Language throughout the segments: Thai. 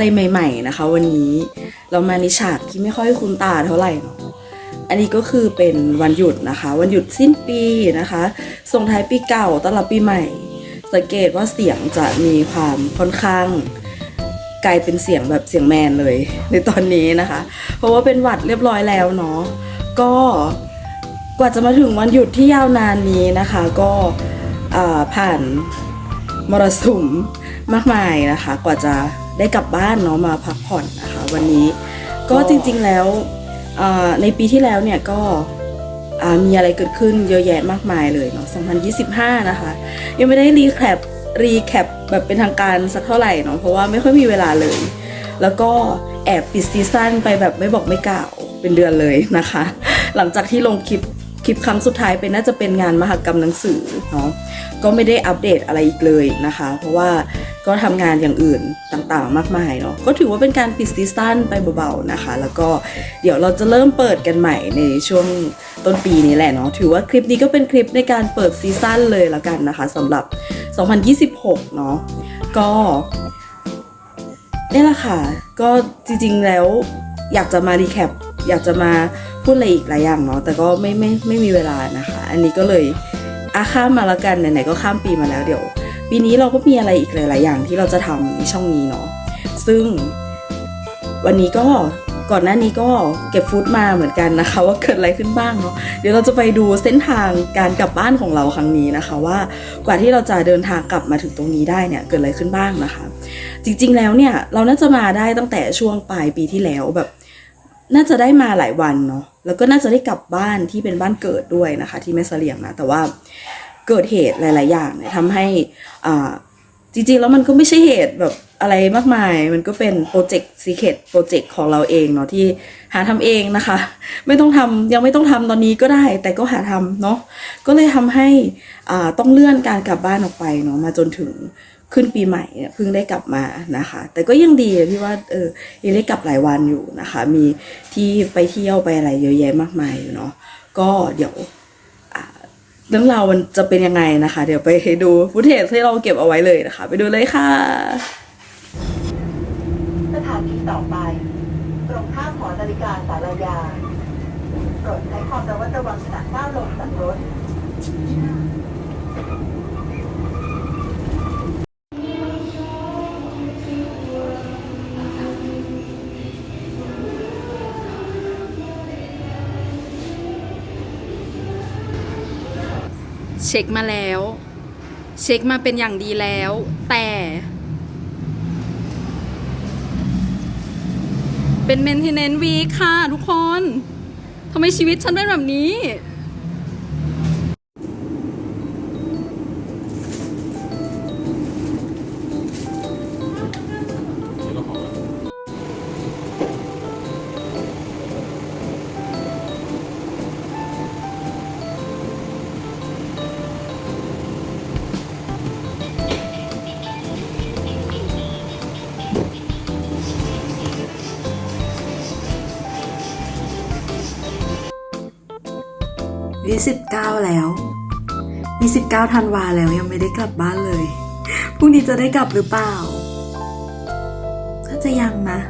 สวัสดีค่ะก็อะไรใหม่ ๆ นะคะ วันนี้เรามาในฉากที่ไม่ค่อยคุ้นตาเท่าไหร่เนาะอันนี้ก็คือเป็นวันหยุดนะคะ วันหยุดสิ้นปีนะคะ ส่งท้ายปีเก่าต้อนรับปีใหม่ สังเกตว่าเสียงจะมีความค่อนข้างกลายเป็นเสียงแบบเสียงแมนเลย ในตอนนี้นะคะ เพราะว่าเป็นหวัดเรียบร้อยแล้วเนาะก็กว่าจะมาถึงวันหยุดที่ยาวนานนี้นะคะ ก็ผ่านมรสุม มากมายนะคะ กว่าจะได้กลับบ้านเนาะมาพักผ่อนนะคะ วันนี้ก็จริงๆแล้วในปีที่แล้วเนี่ยก็มีอะไรเกิดขึ้นเยอะแยะมากมายเลยเนาะ 2025 นะคะ ยังไม่ได้รีแคปรีแคปแบบเป็นทางการสักเท่าไหร่เนาะเพราะว่าไม่ค่อยมีเวลาเลย แล้วก็แอบปิดซีซั่นไปแบบไม่บอกไม่กล่าวเป็นเดือนเลยนะคะ หลังจากที่ลงคลิป คลิปครั้งสุดท้ายเป็นน่าจะเป็นงานมหกรรมหนังสือเนาะก็ไม่ได้อัปเดตอะไรอีกเลยนะคะ เพราะว่าก็ทำงานอย่างอื่นต่างๆ มากมายเนาะก็ถือว่าเป็นการปิดซีซั่นไปเบาๆนะคะ แล้วก็เดี๋ยวเราจะเริ่มเปิดกันใหม่ในช่วงต้นปีนี้แหละเนาะถือว่าคลิปนี้ก็เป็นคลิปในการเปิดซีซั่นเลยละกันนะคะสำหรับ 2026 เนาะก็นี่แหละค่ะ ก็จริงๆแล้วอยากจะมารีแคป อยากจะมาพูดอะไรอีกหลายอย่างเนาะแต่ก็ไม่ไม่ไม่มีเวลานะคะ อันนี้ก็เลยอาข้ามมาแล้วกันไหนๆก็ข้ามปีมาแล้วเดี๋ยวปีนี้เราก็มีอะไรอีกหลาย ๆ อย่างที่เราจะทำในช่องนี้เนาะซึ่งวันนี้ก็ก่อนหน้านี้ก็เก็บฟุตมาเหมือนกันนะคะ ว่าเกิดอะไรขึ้นบ้างเนาะเดี๋ยวเราจะไปดูเส้นทางการกลับบ้านของเราครั้งนี้นะคะ ว่ากว่าที่เราจะเดินทางกลับมาถึงตรงนี้ได้เนี่ยเกิดอะไรขึ้นบ้างนะคะ จริงๆแล้วเนี่ยเราน่าจะมาได้ตั้งแต่ช่วงปลายปีที่แล้วแบบ น่าจะได้มาหลายวันเนาะแล้วก็น่าจะได้กลับบ้านที่เป็นบ้านเกิดด้วยนะคะ ที่แม่เสลียงนะแต่ว่าเกิดเหตุหลาย ๆ อย่างเนี่ยทำให้อ่าจริง ๆ แล้วมันก็ไม่ใช่เหตุแบบอะไรมากมาย มันก็เป็นโปรเจกต์ซีเคทโปรเจกต์ของเราเองเนาะที่หาทำเองนะคะ ไม่ต้องทำยังไม่ต้องทำตอนนี้ก็ได้ แต่ก็หาทำเนาะก็เลยทำให้อ่าต้องเลื่อนการกลับบ้านออกไปเนาะมาจนถึง ขึ้นปีใหม่เนี่ยเพิ่งได้กลับมานะคะ แต่ก็ยังดีอะที่ว่าเออยังได้กลับหลายวันอยู่นะคะ มีที่ไปเที่ยวไปอะไรเยอะแยะมากมายอยู่เนาะก็เดี๋ยวเรื่องราวมันจะเป็นยังไงนะคะ เดี๋ยวไปดูฟุตเทจที่เราเก็บเอาไว้เลยนะคะ ไปดูเลยค่ะ สถานีต่อไปตรงข้ามหอนาฬิกาสารยาโปรดใช้ความระมัดระวังขณะก้าวลงจากรถ เช็คมาแล้ว เช็คมาเป็นอย่างดีแล้ว แต่ เป็นเมนเทนเนนต์วีค่ะทุกคนทำไมชีวิตฉันเป็นแบบนี้ ยี่สิบเก้าแล้วยี่สิบเก้าธันวาแล้วยังไม่ได้กลับบ้านเลย พรุ่งนี้จะได้กลับหรือเปล่า ก็จะยังนะ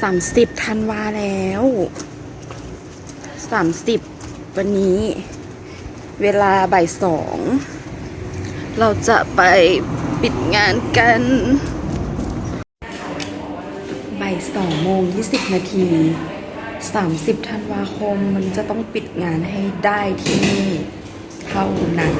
สามสิบธันวาแล้วสามสิบวันนี้ เวลาบ่ายสอง เราจะไปปิดงานกันบ่ายสองโมงยี่สิบนาทีสามสิบธันวาคมมันจะต้องปิดงานให้ได้ที่นี่เท่านั้น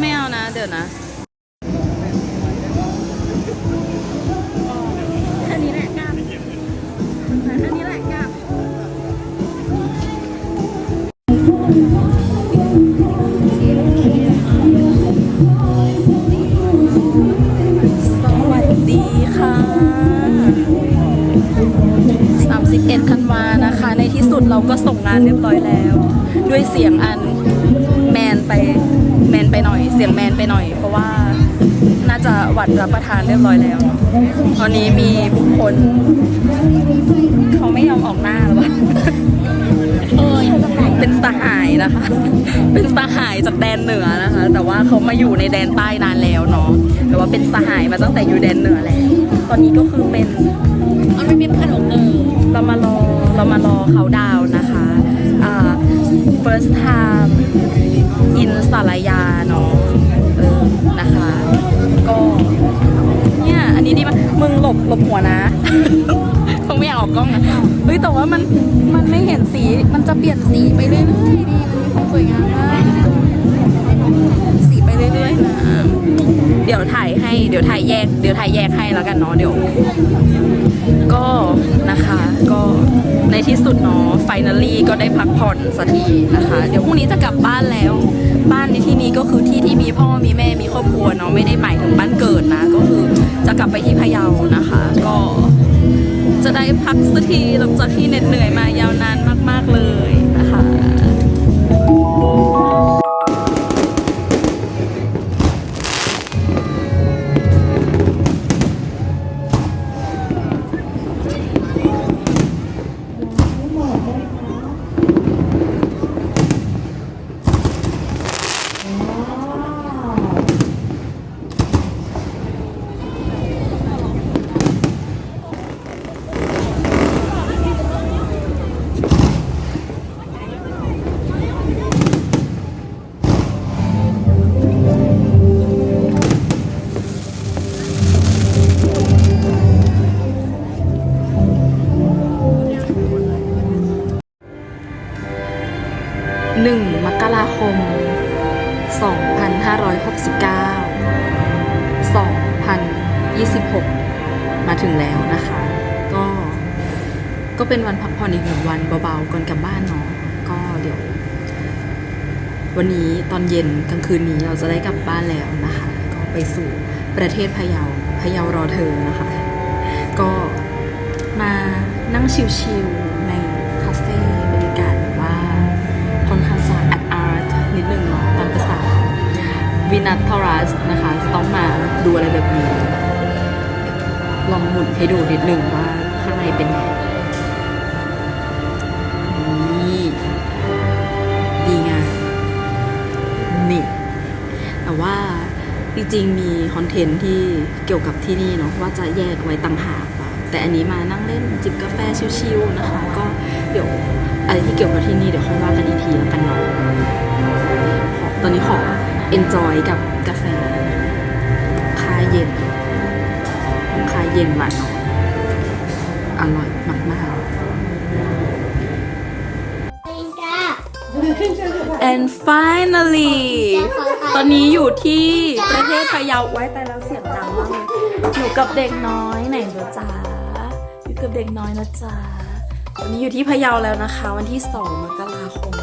ไม่เอานะ เดี๋ยวนะ ไปหน่อย เพราะว่าน่าจะหวัดรับประทานเรียบร้อยแล้ว ตอนนี้มีบุคคล เขาไม่ยอมออกหน้าหรือเปล่าเป็นสหายนะคะ เป็นสหายจากแดนเหนือนะคะ แต่ว่าเขามาอยู่ในแดนใต้นานแล้วเนาะ แต่ว่าเป็นสหายมาตั้งแต่อยู่แดนเหนือแล้ว ตอนนี้ก็คือเป็นมันไม่เป็นขนมเออเรามารอเรามารอเขาดาวน์นะคะอ่า first time in สารยาเนาะเออนะคะ ก็เนี่ยอันนี้ดีมากมึงหลบหลบหัวนะเขาไม่อยากออกกล้องนะเฮ้ยแต่ว่ามันมันไม่เห็นสีมันจะเปลี่ยนสีไปเรื่อยๆดีมันมีความสวยงามมากสีไปเรื่อยๆนะ เดี๋ยวถ่ายให้เดี๋ยวถ่ายแยก เดี๋ยวถ่ายแยกให้แล้วกันเนาะเดี๋ยว ก็นะคะก็ในที่สุดเนาะ finally ก็ได้พักผ่อนสักทีนะคะ เดี๋ยวพรุ่งนี้จะกลับบ้านแล้ว บ้านในที่นี้ก็คือที่ที่มีพ่อมีแม่มีครอบครัวเนาะไม่ได้หมายถึงบ้านเกิดนะ ก็คือจะกลับไปที่พะเยานะคะ ก็จะได้พักสักทีหลังจากที่เหน็ดเหนื่อยมายาวนานมาก ๆเลย เป็นวันพักผ่อนอีกหนึ่งวันเบาๆก่อนกลับบ้านเนาะก็เดี๋ยว วันนี้ตอนเย็นกลางคืนนี้เราจะได้กลับบ้านแล้วนะคะ ก็ไปสู่ประเทศพะเยาพะเยารอเธอนะคะ ก็มานั่งชิลๆในคาเฟ่บรรยากาศแบบว่าค่อนข้างจะอาร์ตอาร์ตนิดนึงเนาะตามภาษาวินัททอรัสนะคะจะต้องมาดูอะไรแบบนี้ ลองหมุนให้ดูนิดนึงว่าข้างในเป็นไง จริงๆมีคอนเทนต์ที่เกี่ยวกับที่นี่เนาะว่าจะแยกไว้ต่างหากอะแต่อันนี้มานั่งเล่นจิบกาแฟชิลๆนะคะ ก็เดี๋ยวอะไรที่เกี่ยวกับที่นี่เดี๋ยวค่อยว่ากันอีกทีแล้วกันเนาะขอตอนนี้ขอ enjoy กับกาแฟคาเย็นคาเย็นหวานเนาะอร่อยมากๆ and finally ตอนนี้อยู่ที่ประเทศพะเยาไว้แต่แล้วเสียงดังมากเลยอยู่กับเด็กน้อยไหนเดี๋ยวจ้าอยู่กับเด็กน้อยนะจ๊ะตอนนี้อยู่ที่พะเยาแล้วนะคะ วันที่2มกราคม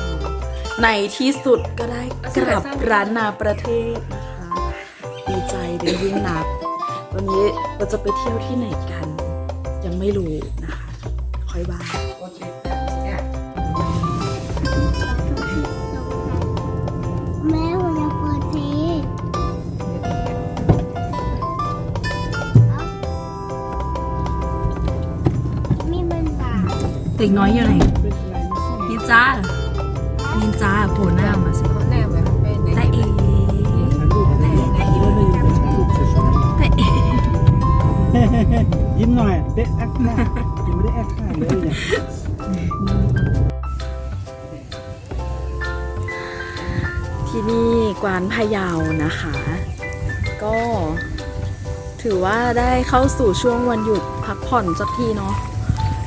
ในที่สุดก็ได้กลับร้านนาประเทศนะคะดีใจเป็นยิ่งนักวันนี้เราจะไปเที่ยวที่ไหนกัน ยังไม่รู้นะคะ ค่อยบ้าง ด็กน้อยอยู่ไหนนินจานินจาโผล่หน้ามาสิได้เอได้เอได้เอยิ้มหน่อยเด็กแอคหน้ายังไม่ได้แอคหน้าเลยเนี่ยที่นี่กวานพะเยานะคะ ก็ถือว่าได้เข้าสู่ช่วงวันหยุดพักผ่อนสักทีเนาะ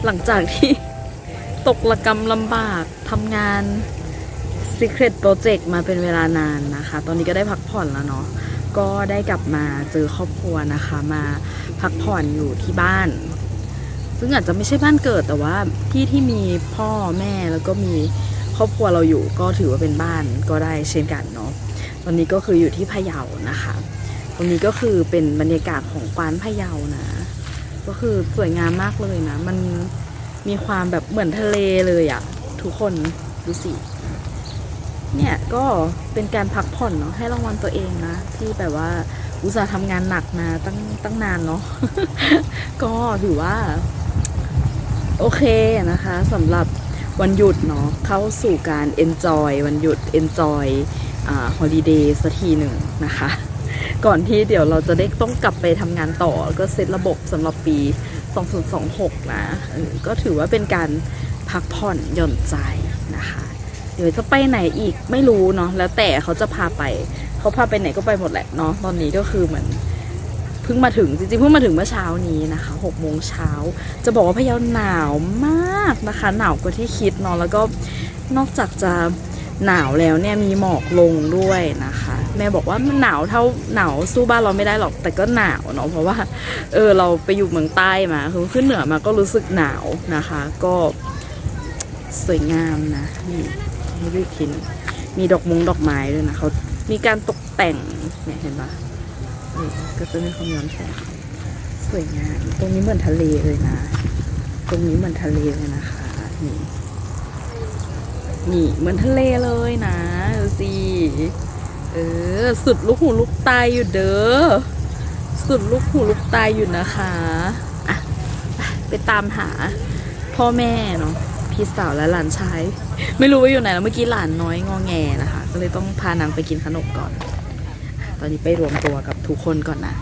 หลังจากที่ ตกระกรรมลำบากทำงาน Secret Project มาเป็นเวลานานนะคะ ตอนนี้ก็ได้พักผ่อนแล้วเนาะก็ได้กลับมาเจอครอบครัวนะคะ มาพักผ่อนอยู่ที่บ้าน ซึ่งอาจจะไม่ใช่บ้านเกิดแต่ว่าที่ที่มีพ่อแม่แล้วก็มีครอบครัวเราอยู่ก็ถือว่าเป็นบ้านก็ได้เช่นกันเนาะตอนนี้ก็คืออยู่ที่พะเยานะคะตรงนี้ก็คือเป็นบรรยากาศของกวานพะเยานะ ก็คือสวยงามมากเลยนะ มัน มีความแบบเหมือนทะเลเลยอะทุกคนดูสิ เนี่ยก็เป็นการพักผ่อนเนาะให้รางวัลตัวเองนะ ที่แบบว่าอุตส่าห์ทำงานหนักมาตั้งตั้งนานเนาะก็ถือว่า โอเคนะคะสำหรับวันหยุดเนาะเข้าสู่การ enjoy วันหยุด enjoy อ่า holiday สักทีหนึ่งนะคะ ก่อนที่เดี๋ยวเราจะได้ต้องกลับไปทำงานต่อก็เซตระบบสำหรับปี 2026 นะเออก็ถือว่าเป็นการพักผ่อนหย่อนใจนะคะ เดี๋ยวจะไปไหนอีกไม่รู้เนาะแล้วแต่เขาจะพาไป เขาพาไปไหนก็ไปหมดแหละเนาะตอนนี้ก็คือเหมือนเพิ่งมาถึงจริงๆเพิ่งมาถึงเมื่อเช้านี้นะคะหกโมงเช้าจะบอกว่าพะเยาหนาวมากนะคะ หนาวกว่าที่คิดเนาะแล้วก็นอกจากจะ หนาวแล้วเนี่ยมีหมอกลงด้วยนะคะ แม่บอกว่ามันหนาวเท่าหนาวสู้บ้านเราไม่ได้หรอกแต่ก็หนาวเนาะเพราะว่าเออเราไปอยู่เมืองใต้มาคือขึ้นเหนือมาก็รู้สึกหนาวนะคะ ก็สวยงามนะนี่ให้ดูอีกทีหนึงมีดอกมงดอกไม้ด้วยนะเขามีการตกแต่งเนี่ยเห็นปะก็จะมีความย้อนแสงสวยงามตรงนี้เหมือนทะเลเลยนะ ตรงนี้เหมือนทะเลเลยนะคะนี่ นี่เหมือนทะเลเลยนะดูสิเออสุดลูกหูลูกตาอยู่เด้อสุดลูกหูลูกตาอยู่นะคะอะไปไปตามหาพ่อแม่เนาะพี่สาวและหลานชายไม่รู้ว่าอยู่ไหนแล้วเมื่อกี้หลานน้อยงอแงนะคะ ก็เลยต้องพานางไปกินขนมก่อน ตอนนี้ไปรวมตัวกับทุกคนก่อนนะ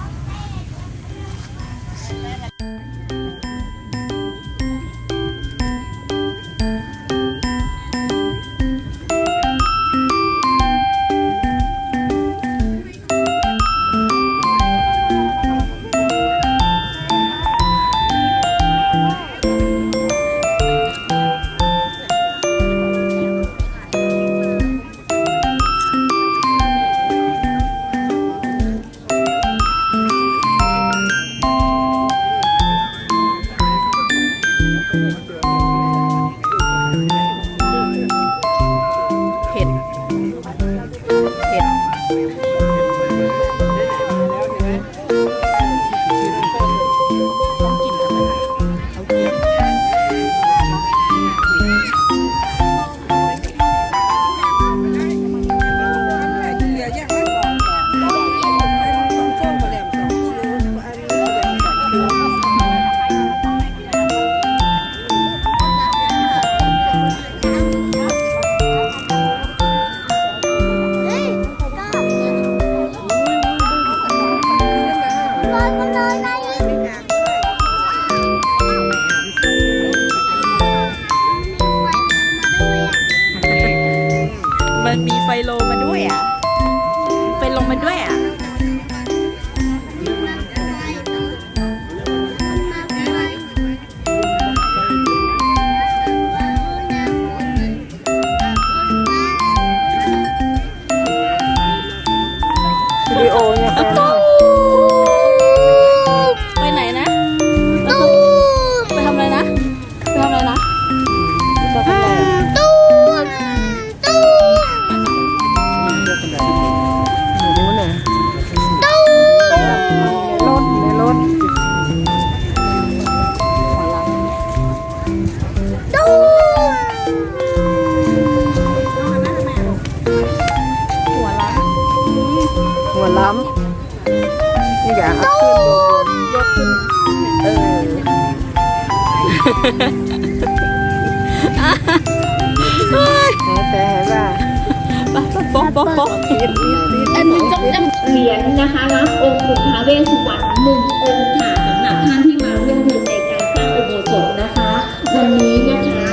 หนึ่งองค์ค่ะสำหรับท่านที่มาร่วมบุญในการสร้างอุโบสถนะคะ วันนี้นะคะ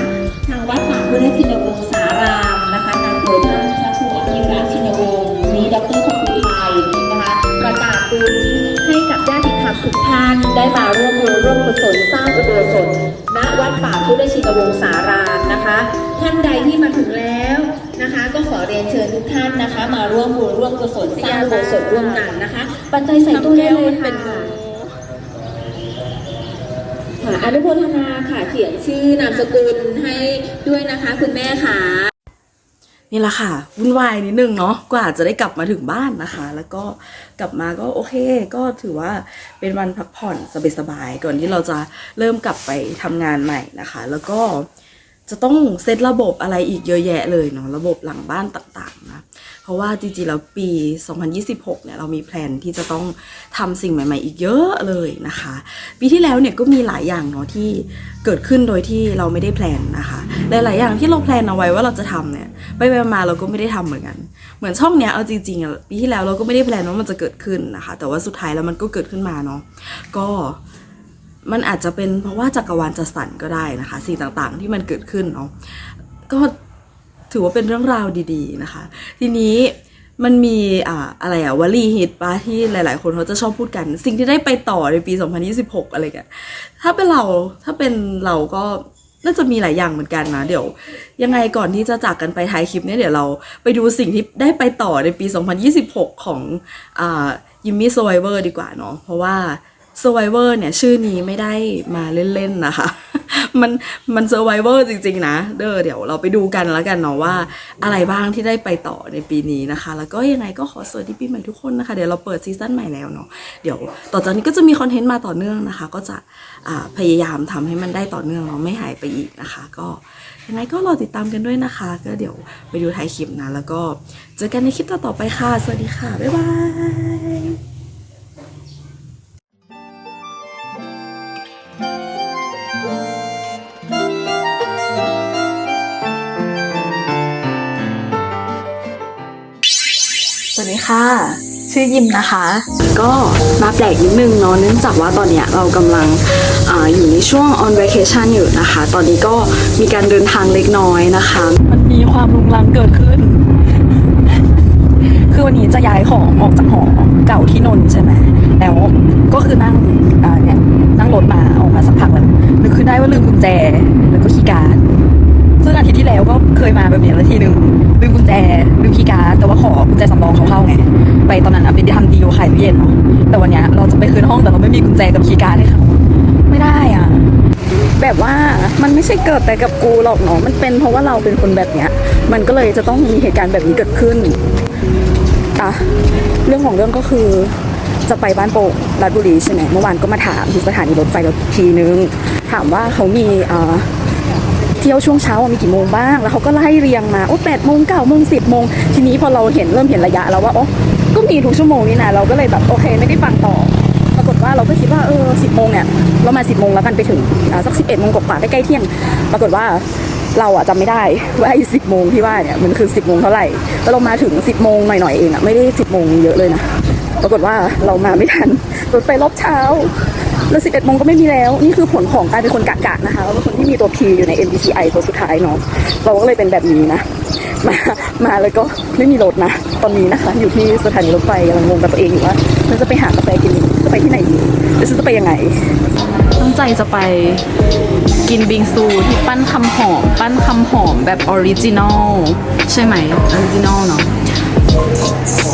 ทางวัดป่าพุทธชินวงศารามนะคะนำโดยท่านพระครูอภิรักษ์ชินวงศ์มีดรครูไทยนะคะ ประกาศบุญให้กับญาติธรรมทุกท่านได้มาร่วมบุญร่วมกุศลสร้างอุโบสถณวัดป่าพุทธชินวงศารามนะคะ ท่านใดที่มาถึงแล้วนะคะ ก็ขอเรียนเชิญทุกท่านนะคะ มาร่วมบุญร่วมกุศลสร้างอุโบสถร่วมกันนะคะ ปัจจัยใส่ตู้ได้เลยค่ะ ค่ะอนุโมทนาค่ะเขียนชื่อนามสกุลให้ด้วยนะคะ คุณแม่ค่ะ นี่แหละค่ะวุ่นวายนิดนึงเนาะกว่าจะได้กลับมาถึงบ้านนะคะ แล้วก็กลับมาก็โอเค ก็ถือว่าเป็นวันพักผ่อนสบายๆก่อนที่เราจะเริ่มกลับไปทำงานใหม่นะคะ แล้วก็ จะต้องเซตระบบอะไรอีกเยอะแยะเลยเนาะระบบหลังบ้านต่างๆนะเพราะว่าจริงๆแล้วปี 2026 เนี่ยเรามีแพลนที่จะต้องทำสิ่งใหม่ๆ อีกเยอะเลยนะคะ ปีที่แล้วเนี่ยก็มีหลายอย่างเนาะที่เกิดขึ้นโดยที่เราไม่ได้แพลนนะคะหลายๆอย่างที่เราแพลนเอาไว้ว่าเราจะทำเนี่ยไปไปมาเราก็ไม่ได้ทำเหมือนกัน เหมือนช่องเนี้ยเอาจริงๆอะปีที่แล้วเราก็ไม่ได้แพลนว่ามันจะเกิดขึ้นนะคะ แต่ว่าสุดท้ายแล้วมันก็เกิดขึ้นมาเนาะก็ มันอาจจะเป็นเพราะว่าจักรวาลจัดสรรก็ได้นะคะ สิ่งต่างๆที่มันเกิดขึ้นเนาะก็ถือว่าเป็นเรื่องราวดี ๆนะคะ ทีนี้มันมีอ่าอะไรอะวลีฮิตปะที่หลาย ๆ คนเขาจะชอบพูดกัน สิ่งที่ได้ไปต่อในปี 2026 อะไรกันถ้าเป็นเราถ้าเป็นเราก็น่าจะมีหลายอย่างเหมือนกันนะ เดี๋ยว ยังไงก่อนที่จะจากกันไปท้ายคลิปเนี่ยเดี๋ยวเราไปดูสิ่งที่ได้ไปต่อในปี 2026 ของอ่ายิมมี่โซไวเวอร์ดีกว่าเนาะเพราะว่า Survivor เนี่ยชื่อนี้ไม่ได้มาเล่นๆนะคะ มันมัน Survivor จริงๆนะ เด้อเดี๋ยวเราไปดูกันแล้วกันเนาะว่าอะไรบ้างที่ได้ไปต่อในปีนี้นะคะ แล้วก็ยังไงก็ขอสวัสดีปีใหม่ทุกคนนะคะ เดี๋ยวเราเปิดซีซั่นใหม่แล้วเนาะเดี๋ยวต่อจากนี้ก็จะมีคอนเทนต์มาต่อเนื่องนะคะ ก็จะพยายามทำให้มันได้ต่อเนื่องเนาะไม่หายไปอีกนะคะ ก็ยังไงก็รอติดตามกันด้วยนะคะ ก็เดี๋ยวไปดูท้ายคลิปนะแล้วก็เจอกันในคลิปต่อๆไปค่ะ สวัสดีค่ะบ๊ายบาย ค่ะ ชื่อยิมนะคะ ก็มาแปลกนิดนึงเนาะเนื่องจากว่าตอนเนี้ยเรากำลังอาอยู่ในช่วง on vacation อยู่นะคะ ตอนนี้ก็มีการเดินทางเล็กน้อยนะคะ มันมีความรุงรังเกิดขึ้น คือวันนี้จะย้ายของออกจากหอเก่าที่นนท์ใช่ไหมแล้วก็คือนั่งอ่าเนี่ยนั่งรถมาออกมาสักพักแล้วนึกขึ้นได้ว่าลืมกุญแจแล้วก็คีย์การ์ดซึ่ง อาทิตย์ที่แล้วก็เคยมาแบบนี้แล้วทีหนึ่งลืมกุญแจลืมคีย์การ์ดแต่ว่าขอกุญแจสำรองเขาเข้าไง ไปตอนนั้นอะไปทำดีลขายตู้เย็นเนาะแต่วันเนี้ยเราจะไปคืนห้องแต่เราไม่มีกุญแจกับคีย์การ์ดให้เขาไม่ได้อะแบบว่ามันไม่ใช่เกิดแต่กับกูหรอกเนาะมันเป็นเพราะว่าเราเป็นคนแบบเนี้ย มันก็เลยจะต้องมีเหตุการณ์แบบนี้เกิดขึ้นอะเรื่องของเรื่องก็คือจะไปบ้านโป่งราชบุรีใช่ไหมเมื่อวานก็มาถามที่สถานีรถไฟรถทีนึง ถามว่าเขามีอ่อ เที่ยวช่วงเช้ามีกี่โมงบ้าง แล้วเขาก็ไล่เรียงมา โอ้แปดโมงเก้าโมงสิบโมง ทีนี้พอเราเห็นเริ่มเห็นระยะแล้วว่า โอ้ก็มีทุกชั่วโมงนี่นะ เราก็เลยแบบโอเคไม่ได้ฟังต่อ ปรากฏว่าเราก็คิดว่าเออสิบโมงเนี่ยเรามาสิบโมงแล้วกันไปถึงสักสิบเอ็ดโมงกว่าใกล้ๆเที่ยง ปรากฏว่าเราอะจำไม่ได้ว่าไอ้สิบโมงที่ว่าเนี่ยมันคือสิบโมงเท่าไหร่แต่เรามาถึงสิบโมงหน่อยๆเองอะไม่ได้สิบโมงเยอะเลยนะ ปรากฏว่าเรามาไม่ทันรถไฟรอบเช้า แล้ว 11โมงก็ไม่มีแล้ว นี่คือผลของการเป็นคนกะกะนะคะเราเป็นคนที่มีตัว P อยู่ใน MBTI ตัวสุดท้ายเนาะ เราก็เลยเป็นแบบนี้นะ มา มาแล้วก็ไม่มีรถนะ ตอนนี้นะคะ อยู่ที่สถานีรถไฟกำลังงงกับตัวเองอยู่ว่าฉันจะไปหากาแฟกินจะไปที่ไหนดีแล้วฉันจะไปยังไง ตั้งใจจะไปกินบิงซูที่ปั้นคำหอม ปั้นคำหอมแบบออริจินอลใช่ไหมออริจินอลเนาะ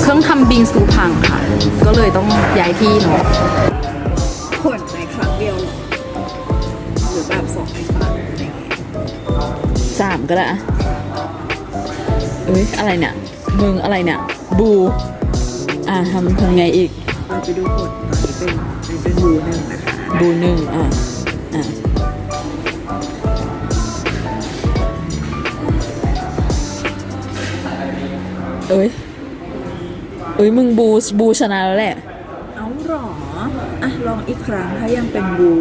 เครื่องทำบิงซูพังค่ะ ก็เลยต้องย้ายที่เนาะ ก็ได้อะเอ้ยอะไรเนี่ยมึงอะไรเนี่ยบู อ่าทำทำไงอีกเราไปดูผลเป็นเป็นบูหนึ่งนะคะบูหนึ่งอ่าอ่าเอ้ยอุ้ยมึงบูบูชนะแล้วแหละ เอาหรอ อะ ลองอีกครั้งถ้ายังเป็นบู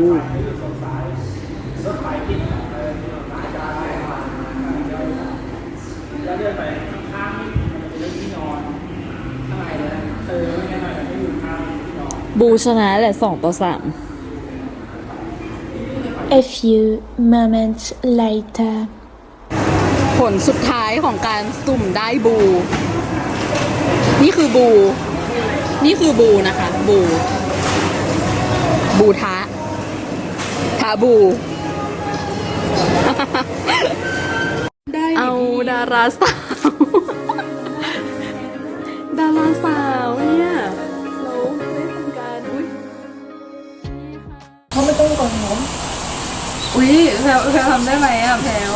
บูชนะแหละสองต่อสาม A few moments later. ผลสุดท้ายของการสุ่มได้บู นี่คือบู นี่คือบูนะคะ บู บูทะทาบูเอาดาราสาว ดาราสาว ยแพลวแพลวทำได้ไหมอะแพลว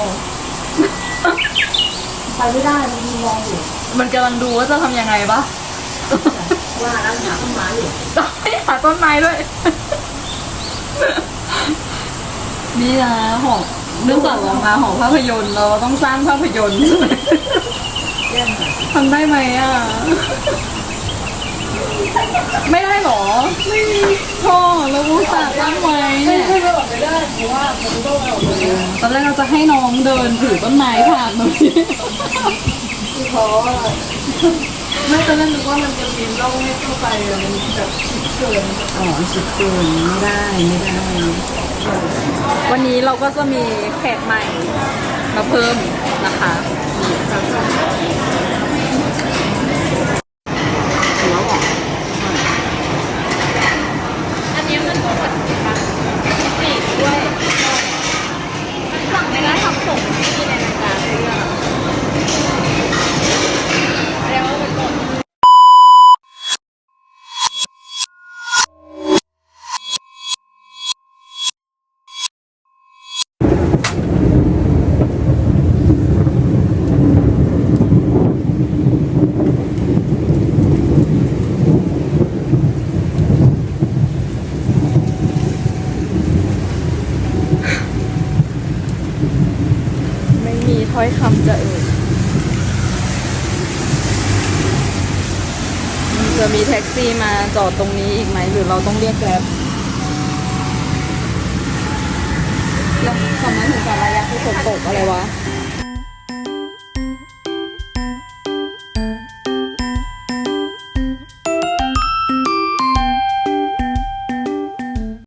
ไปไม่ได้มันมีมองอยู่มันกำลังดูว่าจะทำยังไงปะว่านั่งหาต้นไม้อยู่ต้องหาต้นไม้ด้วย นี่นะหอเนื่องจากเรามาหอภาพยนตร์เราต้องสร้างภาพยนตร์ใช่ไหมทำได้ไหมอะ ไม่ได้หรอ ไม่มีท่อแล้วก็สาตั้งไว้เนี่ย ไม่ได้เพราะว่ามันต้องเอาตอนแรกเราจะให้น้องเดินถือต้นไม้ผ่านตรงนี้ไม่ตอนแรกนึกว่ามันจะปีนร่องให้เข้าไปอะมันแบบชิดเกินอ๋อสิบเกินไม่ได้ไม่ได้ วันนี้เราก็จะมีแขกใหม่มาเพิ่มนะคะนนี้มันก็เหมือนกันปีกด้วยมันสั่งไม่ได้ทำส่งที่ในรายการเรื่องเรียกว่าเป็นกฎ ไม่มีถ้อยคำจะเอ่ยจะมีแท็ก ซี่มาจอดตรงนี้อีกไหม หรือเราต้องเรียกแกร็บแล้วตอนนั้นถึงสารยาคือฝนตกอะไรวะ